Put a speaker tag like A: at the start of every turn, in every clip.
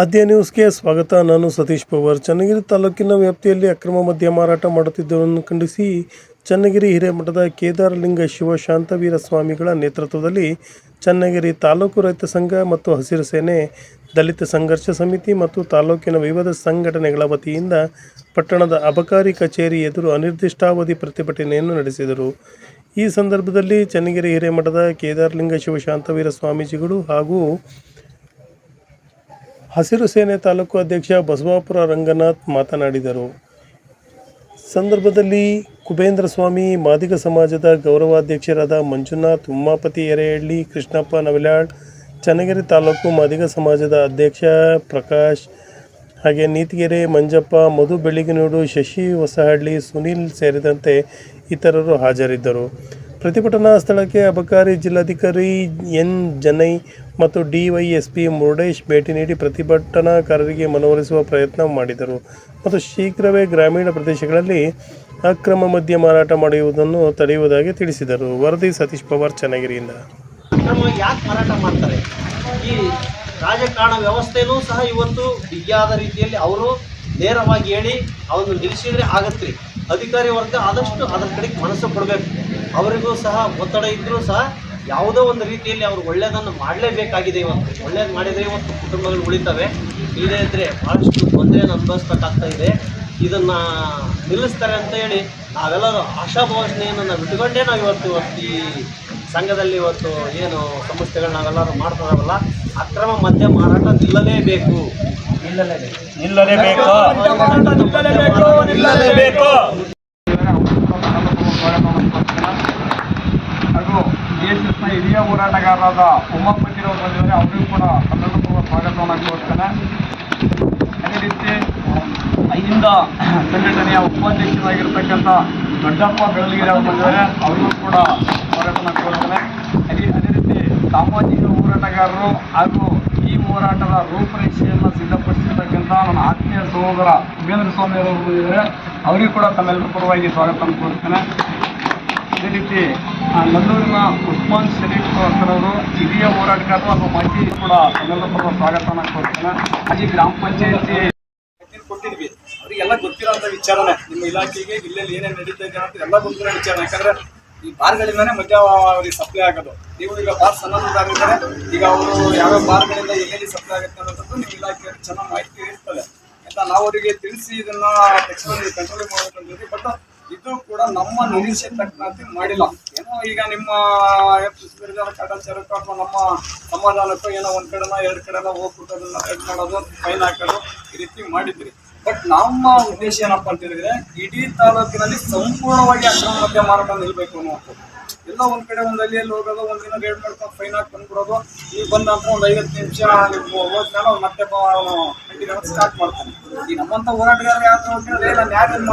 A: ಆದ್ಯ ನ್ಯೂಸ್ಗೆ ಸ್ವಾಗತ. ನಾನು ಸತೀಶ್ ಪವಾರ್. ಚನ್ನಗಿರಿ ತಾಲೂಕಿನ ವ್ಯಾಪ್ತಿಯಲ್ಲಿ ಅಕ್ರಮ ಮದ್ಯ ಮಾರಾಟ ಮಾಡುತ್ತಿದ್ದವರನ್ನು ಖಂಡಿಸಿ ಚನ್ನಗಿರಿ ಹಿರೇಮಠದ ಕೇದಾರಲಿಂಗ ಶಿವಶಾಂತವೀರ ಸ್ವಾಮಿಗಳ ನೇತೃತ್ವದಲ್ಲಿ ಚನ್ನಗಿರಿ ತಾಲೂಕು ರೈತ ಸಂಘ ಮತ್ತು ಹಸಿರು ಸೇನೆ, ದಲಿತ ಸಂಘರ್ಷ ಸಮಿತಿ ಮತ್ತು ತಾಲೂಕಿನ ವಿವಿಧ ಸಂಘಟನೆಗಳ ವತಿಯಿಂದ ಪಟ್ಟಣದ ಅಬಕಾರಿ ಕಚೇರಿ ಎದುರು ಅನಿರ್ದಿಷ್ಟಾವಧಿ ಪ್ರತಿಭಟನೆಯನ್ನು ನಡೆಸಿದರು. ಈ ಸಂದರ್ಭದಲ್ಲಿ ಚನ್ನಗಿರಿ ಹಿರೇಮಠದ ಕೇದಾರಲಿಂಗ ಶಿವಶಾಂತವೀರ ಸ್ವಾಮೀಜಿಗಳು ಹಾಗೂ ಹಸಿರು ಸೇನೆ ತಾಲೂಕು ಅಧ್ಯಕ್ಷ ಬಸವಾಪುರ ರಂಗನಾಥ್ ಮಾತನಾಡಿದರು. ಸಂದರ್ಭದಲ್ಲಿ ಕುಬೇಂದ್ರ ಸ್ವಾಮಿ, ಮಾದಿಗ ಸಮಾಜದ ಗೌರವಾಧ್ಯಕ್ಷರಾದ ಮಂಜುನಾಥ್, ಉಮ್ಮಾಪತಿ ಎರೆಹಳ್ಳಿ, ಕೃಷ್ಣಪ್ಪ ನವಿಲಾಳ್, ಚನ್ನಗಿರಿ ತಾಲೂಕು ಮಾದಿಗ ಸಮಾಜದ ಅಧ್ಯಕ್ಷ ಪ್ರಕಾಶ್ ಹಾಗೆ ನೀತಿಗೆರೆ ಮಂಜಪ್ಪ, ಮಧು ಬೆಳಿಗ್ಗೆನೂಡು ಶಶಿ ಹೊಸಹಳ್ಳಿ, ಸುನೀಲ್ ಸೇರಿದಂತೆ ಇತರರು ಹಾಜರಿದ್ದರು. ಪ್ರತಿಭಟನಾ ಸ್ಥಳಕ್ಕೆ ಅಬಕಾರಿ ಜಿಲ್ಲಾಧಿಕಾರಿ ಎನ್. ಜನೈ ಮತ್ತು ಡಿವೈಎಸ್ಪಿ ಮುರುಡೇಶ್ ಭೇಟಿ ನೀಡಿ ಪ್ರತಿಭಟನಾಕಾರರಿಗೆ ಮನವೊಲಿಸುವ ಪ್ರಯತ್ನ ಮಾಡಿದರು. ಮತ್ತು ಶೀಘ್ರವೇ ಗ್ರಾಮೀಣ ಪ್ರದೇಶಗಳಲ್ಲಿ ಅಕ್ರಮ ಮದ್ಯ ಮಾರಾಟ ಮಾಡುವುದನ್ನು ತಡೆಯುವುದಾಗಿ ತಿಳಿಸಿದರು. ವರದಿ ಸತೀಶ್ ಪವಾರ್, ಚನ್ನಗಿರಿಯಿಂದ.
B: ಯಾಕೆ ಮಾರಾಟ ಮಾಡ್ತಾರೆ? ಈ ರಾಜಕಾರಣ ವ್ಯವಸ್ಥೆಯೂ ಸಹ ಇವತ್ತು ಬಿಗಿಯಾದ ರೀತಿಯಲ್ಲಿ ಅವರು ನೇರವಾಗಿ ಹೇಳಿ ಅವನು ನಿಲ್ಲಿಸಿದ್ರೆ ಆಗತ್ತೆ ಅಧಿಕಾರಿ ವರ್ಗ ಆದಷ್ಟು ಅದರ ಕಡೆಗೆ ಮನಸ್ಸು ಕೊಡಬೇಕು. ಅವರಿಗೂ ಸಹ ಒತ್ತಡ ಇದ್ದರೂ ಸಹ ಯಾವುದೋ ಒಂದು ರೀತಿಯಲ್ಲಿ ಅವರು ಒಳ್ಳೆಯದನ್ನು ಮಾಡಲೇಬೇಕಾಗಿದೆ ಇವತ್ತು. ಒಳ್ಳೇದು ಮಾಡಿದರೆ ಇವತ್ತು ಕುಟುಂಬಗಳು ಉಳಿತವೆ. ಇಲ್ಲದೇ ಇದ್ದರೆ ಭಾಳಷ್ಟು ತೊಂದರೆಯನ್ನು ಅನುಭವಿಸ್ಬೇಕಾಗ್ತಾ ಇದೆ. ಇದನ್ನು ನಿಲ್ಲಿಸ್ತಾರೆ ಅಂತ ಹೇಳಿ ನಾವೆಲ್ಲರೂ ಆಶಾಭಾವನೆಯನ್ನು ನಾವು ಇಟ್ಕೊಂಡೇ ನಾವು ಇವತ್ತು ಇವತ್ತು ಈ ಸಂಘದಲ್ಲಿ ಇವತ್ತು ಏನು ಸಂಸ್ಥೆಗಳು ನಾವೆಲ್ಲರೂ ಮಾಡ್ತಾರಲ್ಲ ಅಕ್ರಮ ಮದ್ಯ ಮಾರಾಟ ನಿಲ್ಲಲೇಬೇಕು. ನಿಲ್ಲಲೇಬೇಕು.
C: ನಿಲ್ಲಲೇಬೇಕು. ನಿಲ್ಲಲೇಬೇಕು
D: ಹಾಗೂ ನ ಹಿರಿಯ ಹೋರಾಟಗಾರರಾದ ಉಮಾಪತಿರವರು ಬಂದಿದ್ದಾರೆ. ಅವರಿಗೂ ಕೂಡ ಸಂದರ್ಭಪೂರ್ವ ಸ್ವಾಗತವನ್ನು ಕೋರ್ತೇನೆ ಅದೇ ರೀತಿ, ಐದಿಂದ ಸಂಘಟನೆಯ ಉಪಾಧ್ಯಕ್ಷರಾಗಿರ್ತಕ್ಕಂಥ ದೊಡ್ಡಪ್ಪ ಬೆಳಗಿರಿ ಅವರು ಬಂದಿದ್ದಾರೆ. ಅವರಿಗೂ ಕೂಡ ಸ್ವಾಗತವನ್ನು ಕೋರ್ತೇನೆ. ಅದೇ ಅದೇ ರೀತಿ ಸಾಮಾಜಿಕ ಹೋರಾಟಗಾರರು ಹಾಗೂ ಈ ಹೋರಾಟದ ರೂಪರೇಷೆಯನ್ನು ಸಿದ್ಧಪಡಿಸಿರ್ತಕ್ಕಂಥ ನನ್ನ ಆತ್ಮೀಯ ಸಹೋದರ ಉಪೇಂದ್ರ ಸ್ವಾಮಿ ಅವರು ಬಂದಿದ್ದಾರೆ. ಅವರಿಗೂ ಕೂಡ ತಮ್ಮೆಲ್ಲರ ಪರವಾಗಿ ಸ್ವಾಗತವನ್ನು ಕೋರ್ತೇನೆ. ಅದೇ ರೀತಿ ನಲ್ಲೂರಿನ ಉಸ್ಮಾನ್ ಶರೀಫ್ ಅವರು ಹಿರಿಯ ಹೋರಾಟಗಾರರು ಹಾಗೂ ಮಾಜಿ ಕೂಡ ತಮ್ಮೆಲ್ಲರ ಸ್ವಾಗತನ ಕೊಡ್ತೇನೆ ಮಾಜಿ ಗ್ರಾಮ ಪಂಚಾಯತಿ
C: ಕೊಟ್ಟಿದ್ವಿ. ಅವರಿಗೆಲ್ಲ ಗೊತ್ತಿರೋಂಥ ವಿಚಾರನೆ. ನಿಮ್ಮ ಇಲಾಖೆಗೆ ಇಲ್ಲೆಲ್ಲಿ ಏನೇನು ನಡೀತಾ ಇದೆ ಅಂತ ಎಲ್ಲ ಗೊತ್ತಿರೋ ವಿಚಾರ. ಯಾಕಂದ್ರೆ ಈ ಬಾರ್ಗಳಿಂದಾನೇ ಮಧ್ಯ ಅವರಿಗೆ ಸಪ್ಲೈ ಆಗೋದು. ನೀವು ಈಗ ಬಾರ್ ಸಣ್ಣದಾಗಿದ್ದಾರೆ ಈಗ ಅವರು ಯಾವ್ಯಾವ ಬಾರ್ಗಳಿಂದ ಎಲ್ಲೆಲ್ಲಿ ಸಪ್ಲೈ ಆಗುತ್ತೆ ಅನ್ನೋದು ನಿಮ್ಮ ಇಲಾಖೆ ಚೆನ್ನಾಗಿ ಮಾಹಿತಿ ಇರ್ತದೆ ಅಂತ ನಾವು ಅವರಿಗೆ ತಿಳಿಸಿ ಇದನ್ನ ತಕ್ಷಣ ಕಂಟ್ರೋಲ್ ಮಾಡಬೇಕಂತ ಬಟ್ ನಮ್ಮ ನಿರೀಕ್ಷೆ ತಕ್ಕಂತೆ ಮಾಡಿಲ್ಲ. ಏನೋ ಈಗ ನಿಮ್ಮ ಕಾಟಾಚಾರಕ್ಕೋ ಅಥವಾ ನಮ್ಮ ಸಮಾಧಾನಕ್ಕೋ ಏನೋ ಒಂದ್ ಕಡೆನ ಎರಡು ಕಡೆನ ಹೋಗ್ಬಿಟ್ಟು ಅದನ್ನ ಮಾಡೋದು ಫೈನ್ ಹಾಕೋದು ಈ ರೀತಿ ಮಾಡಿದ್ರಿ ಬಟ್ ನಮ್ಮ ಉದ್ದೇಶ ಏನಪ್ಪಾ ಅಂತ ಹೇಳಿದ್ರೆ ಇಡೀ ತಾಲೂಕಿನಲ್ಲಿ ಸಂಪೂರ್ಣವಾಗಿ ಅಕ್ರಮ ಮದ್ಯ ಮಾರಾಟ ನಿಲ್ಬೇಕು ಅನ್ನುವಂಥದ್ದು. ಎಲ್ಲ ಒಂದ್ ಕಡೆ ಒಂದ್ ಹಳ್ಳಿಯಲ್ಲಿ ಹೋಗೋದು ಒಂದಿನ ರೇಡ್ ಮಾಡ್ಕೊಂಡು ಫೈನ್ ಹಾಕಿ ಬಂದ್ಬಿಡೋದು, ಈಗ ಬಂದ ನಂತರ ಒಂದ್ ಐವತ್ತು ನಿಮಿಷ ಹೋದ್ಮೇಲೆ ಮತ್ತೆ ಸ್ಟಾರ್ಟ್ ಮಾಡ್ತಾನೆ ಈ ನಮ್ಮಂತ ಹೋರಾಟಗಾರ ಯಾರು ನಾನು ಯಾರು ಏನ್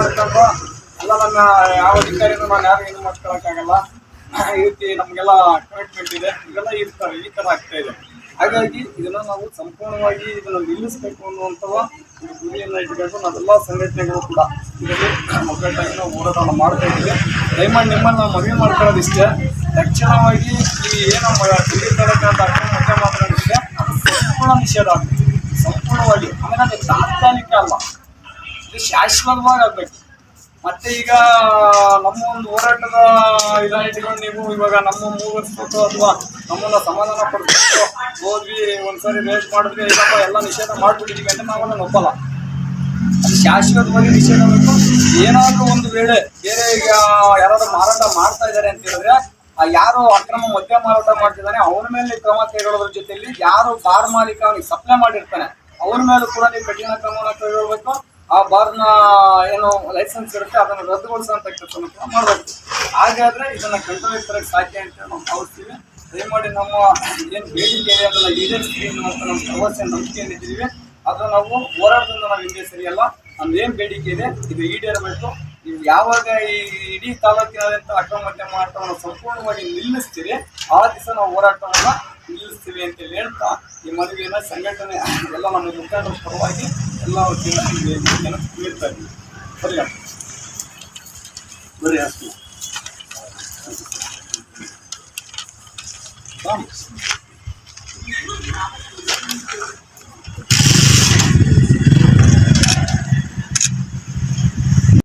C: ನನ್ನ ಯಾವ ಅಧಿಕಾರಿನೂ ನಾನು ಯಾರು ಏನು ಮಾಡ್ಕೊಳಕ್ಕಾಗಲ್ಲ. ಈ ರೀತಿ ನಮಗೆಲ್ಲ ಕಮಿಟ್ಮೆಂಟ್ ಇದೆ. ಇದೆಲ್ಲ ಇರ್ತವೆ ಈ ತರ ಆಗ್ತಾ ಇದೆ. ಹಾಗಾಗಿ ಇದನ್ನ ನಾವು ಸಂಪೂರ್ಣವಾಗಿ ಇದನ್ನ ನಿಲ್ಲಿಸಬೇಕು ಅನ್ನುವಂಥ ಒಂದು ಗುರಿಯನ್ನ ಇಟ್ಕೊಂಡು ನಾವೆಲ್ಲ ಸಂಘಟನೆಗಳು ಕೂಡ ಇದರಲ್ಲಿ ಒಗ್ಗಟ್ಟಾಗಿ ನಾವು ಹೋರಾಟವನ್ನು ಮಾಡ್ತಾ ಇದ್ದೀವಿ. ದಯಮಾಡಿ ನಿಮ್ಮನ್ನು ನಾವು ಮನವಿ ಮಾಡ್ಕೊಳ್ಳೋದಿಷ್ಟೇ. ತಕ್ಷಣವಾಗಿ ಈ ಏನೋ ಇಲ್ಲಿ ಅಕ್ರಮ ಮತ್ತೆ ಮಾತನಾಡಿದ್ರೆ ಅದು ಸಂಪೂರ್ಣ ನಿಷೇಧ ಆಗ್ತದೆ ಸಂಪೂರ್ಣವಾಗಿ ಆಮೇಲೆ ಅದು ತಾತ್ಕಾಲಿಕ ಅಲ್ಲ. ಇದು ಶಾಶ್ವತವಾಗಿ ಆಗ್ಬೇಕು. ಮತ್ತೆ ಈಗ ನಮ್ಮ ಒಂದು ಹೋರಾಟದ ಇದನ್ನ ನೀವು. ಇವಾಗ ನಮ್ಮ ಮೂಗಿಸ್ಬೇಕು ಅಥವಾ ನಮ್ಮನ್ನ ಸಮಾಧಾನ ಪಡಿಸ್ಬಿಟ್ಟು ಹೋದ್ವಿ, ಒಂದ್ಸರಿ ವೇಸ್ಟ್ ಮಾಡಿದ್ವಿ, ಇಲ್ಲಪ್ಪ, ಎಲ್ಲ ನಿಷೇಧ ಮಾಡ್ಬಿಟ್ಟಿದ್ವಿ ಅಂತ ನಾವನ್ನ ಒಪ್ಪಲ್ಲ. ಅದು ಶಾಶ್ವತವಾಗಿ ನಿಷೇಧ ಬೇಕು. ಏನಾದ್ರೂ ಒಂದು ವೇಳೆ ಬೇರೆ ಈಗ ಯಾರಾದ್ರೂ ಮಾರಾಟ ಮಾಡ್ತಾ ಇದ್ದಾರೆ ಅಂತ ಹೇಳಿದ್ರೆ, ಆ ಯಾರು ಅಕ್ರಮ ಮದ್ಯ ಮಾರಾಟ ಮಾಡ್ತಿದ್ದಾನೆ, ಅವ್ರ ಮೇಲೆ ಕ್ರಮ ಕೈಗೊಳ್ಳೋದ್ರ ಜೊತೆಯಲ್ಲಿ ಯಾರು ಕಾರ್ ಮಾಲೀಕ ಸಪ್ಲೈ ಮಾಡಿರ್ತಾನೆ, ಅವ್ರ ಮೇಲೂ ಕೂಡ ನೀವು ಕಠಿಣ ಕ್ರಮವನ್ನು ಕೈಗೊಳ್ಬೇಕು ಬಾರ್ನ ಏನು ಲೈಸೆನ್ಸ್ ಇರುತ್ತೆ, ಅದನ್ನು ರದ್ದುಗೊಳಿಸುವಂತ ಕೆಲಸವನ್ನು ಕೂಡ ಮಾಡಬೇಕು ಹಾಗಾದ್ರೆ ಇದನ್ನ ಕಂಟ್ರೋಲ್ ಇರ್ತಕ್ಕೆ ಸಾಧ್ಯ ಅಂತ ನಾವು ಭಾವಿಸ್ತೀವಿ. ದಯಮಾಡಿ ನಮ್ಮ ಏನು ಬೇಡಿಕೆ ಇದೆ ಅದನ್ನ ಈಡೇರಿಸ್ತೀವಿ ಅಂತ ನಮ್ಮ ಭರವಸೆ ನಂಬಿಕೆ ಏನಿದ್ದೀವಿ ಅದು ನಾವು ಹೋರಾಟದಿಂದ ನಾವು ಹಿಂದೆ ಸರಿಯಲ್ಲ. ನಮ್ದು ಏನು ಬೇಡಿಕೆ ಇದೆ, ಇದು ಈಡೇರಬೇಕು. ನೀವು ಯಾವಾಗ ಈ ಇಡೀ ತಾಲೂಕಿನಾದ್ಯಂತ ಅಕ್ರಮ ಮದ್ಯ ಸಂಪೂರ್ಣವಾಗಿ ನಿಲ್ಲಿಸ್ತೀರಿ. ಆ ದಿವಸ ನಾವು ಹೋರಾಟವನ್ನ ನಿಲ್ಲಿಸ್ತೀವಿ ಅಂತ ಹೇಳಿ ಹೇಳ್ತಾ ಈ ಮನವಿಯನ್ನ ಸಂಘಟನೆ ಎಲ್ಲ ನಮ್ಮ ಮುಖಂಡರ ಪರವಾಗಿ ಎಲ್ಲ ನೀಡ್ತಾ ಇದ್ದೀವಿ ಸರಿ ಬರೀ ಅಷ್ಟು. ರಾಮ್.